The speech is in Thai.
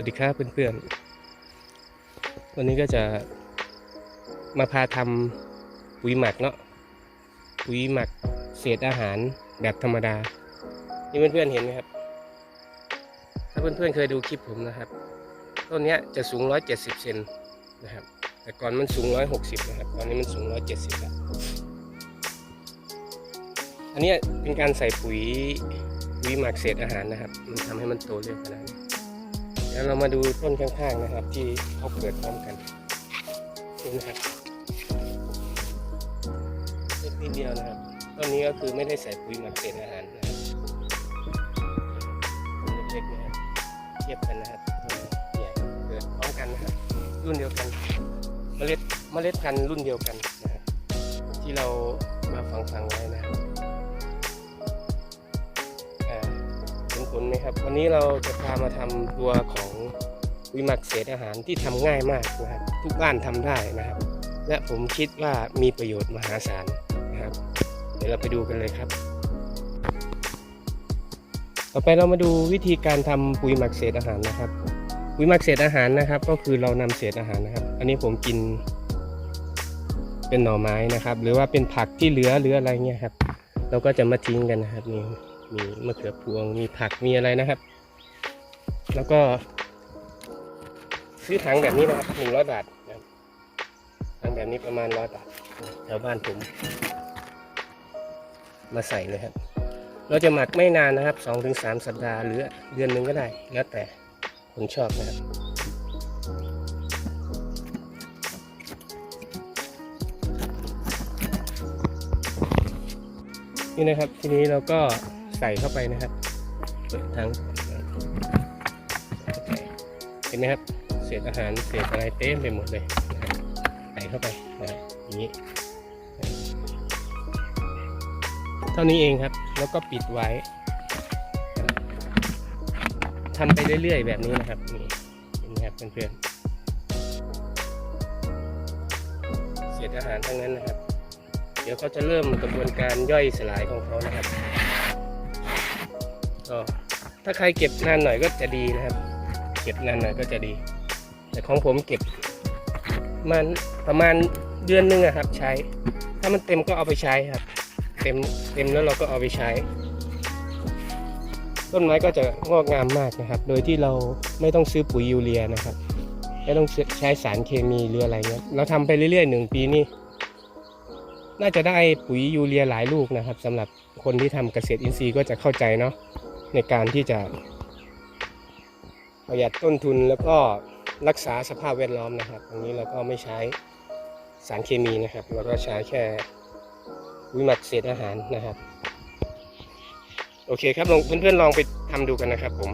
สวัสดีครับเพื่อนๆ วันนี้ก็จะมาพาทำปุ๋ยหมักเนาะ ปุ๋ยหมักเศษอาหารแบบธรรมดา นี่เพื่อนๆเห็นไหมครับ ถ้าเพื่อนๆเคยดูคลิปผมนะครับ ต้นนี้จะสูง 170 เซนนะครับ แต่ก่อนมันสูง 160 นะครับ ตอนนี้มันสูง 170แล้วอันนี้เป็นการใส่ปุ๋ยปุ๋ยหมักเศษอาหารนะครับ มันทำให้มันโตเร็วขนาดนี้ ดี๋ยวเรามาดูต้นข้างๆนะครับ ที่เขาเกิดพร้อมกันนี่นะครับเล็กนิดเดียวนะครับต้นนี้ก็คือไม่ได้ใส่ปุ๋ยหมักเศษอาหารนะครับต้นเล็กๆนะครับเทียบกันนะครับเนี่ยเกิดพร้อมกันนะครับรุ่นเดียวกัน เมล็ดเมล็ดพันธุ์รุ่นเดียวกันนะครับที่เรามาฝังฝังๆไว้นะครับ นผลไหมครับ วันนี้เราจะพามาทำตัวของวิมักเศษอาหารที่ทำง่ายมากนะครับ ทุกบ้านทำได้นะครับ และผมคิดว่ามีประโยชน์มหาศาลนะครับ เดี๋ยวเราไปดูกันเลยครับ ต่อไปเรามาดูวิธีการทำปุ๋ยหมักเศษอาหารนะครับปุ๋ยหมักเศษอาหารนะครับ ก็คือเรานำเศษอาหารนะครับ อันนี้ผมกิน เป็นหน่อไม้นะครับ หรือว่าเป็นผักที่เหลือหรืออะไรเงี้ยครับ เราก็จะมาทิ้งกันนะครับนี่ มีมะเขือพวงมีผักมีอะไรนะครับ แล้วก็ ซื้อถังแบบนี้นะครับหนึ่งร้อยบาทถังแบบนี้ประมาณร้อยบาทแถวบ้านผม มาใส่เลยครับ เราจะหมักไม่นานนะครับสองถึงสามสัปดาห์หรือเดือนหนึ่งก็ได้ แล้วแต่ผมชอบนะครับนี่นะครับทีนี้เราก็ ใส่เข้าไปนะครับเปิดทั้งเห็นไหมครับเศษอาหารเศษอะไรเต็มไปหมดเลยใส่เข้าไปนะครับอย่างนี้เท่านี้เองครับ แล้วก็ปิดไว้ทำไปเรื่อยๆแบบนี้นะครับนี่เห็นไหมครับเพื่อนๆเศษอาหารทั้งนั้นนะครับ เดี๋ยวเขาจะเริ่มกระบวนการย่อยสลายของเขานะครับ ก็ถ้าใครเก็บนานหน่อยก็จะดีนะครับ เก็บนานหน่อยก็จะดี แต่ของผมเก็บมันประมาณเดือนหนึงอะครับ ใช้ ถ้ามันเต็มก็เอาไปใช้ครับ เต็มเต็มแล้วเราก็เอาไปใช้ ต้นไม้ก็จะงอกงามมากนะครับ โดยที่เราไม่ต้องซื้อปุ๋ยยูเรียนะครับไม่ต้องใช้สารเคมีหรืออะไรเงี้ยเราทำไปเรื่อยๆหนึ่งปีนี่น่าจะได้ปุ๋ยยูเรียหลายลูกนะครับสำหรับคนที่ทำเกษตรอินทรีย์ก็จะเข้าใจเนาะ ในการที่จะประหยัดต้นทุนแล้วก็รักษาสภาพแวดล้อมนะครับตรงนี้เราก็ไม่ใช้สารเคมีนะครับ เราก็ใช้แค่วิมักเศษอาหารนะครับ โอเคครับลองเพื่อนๆลองไปทำดูกันนะครับผม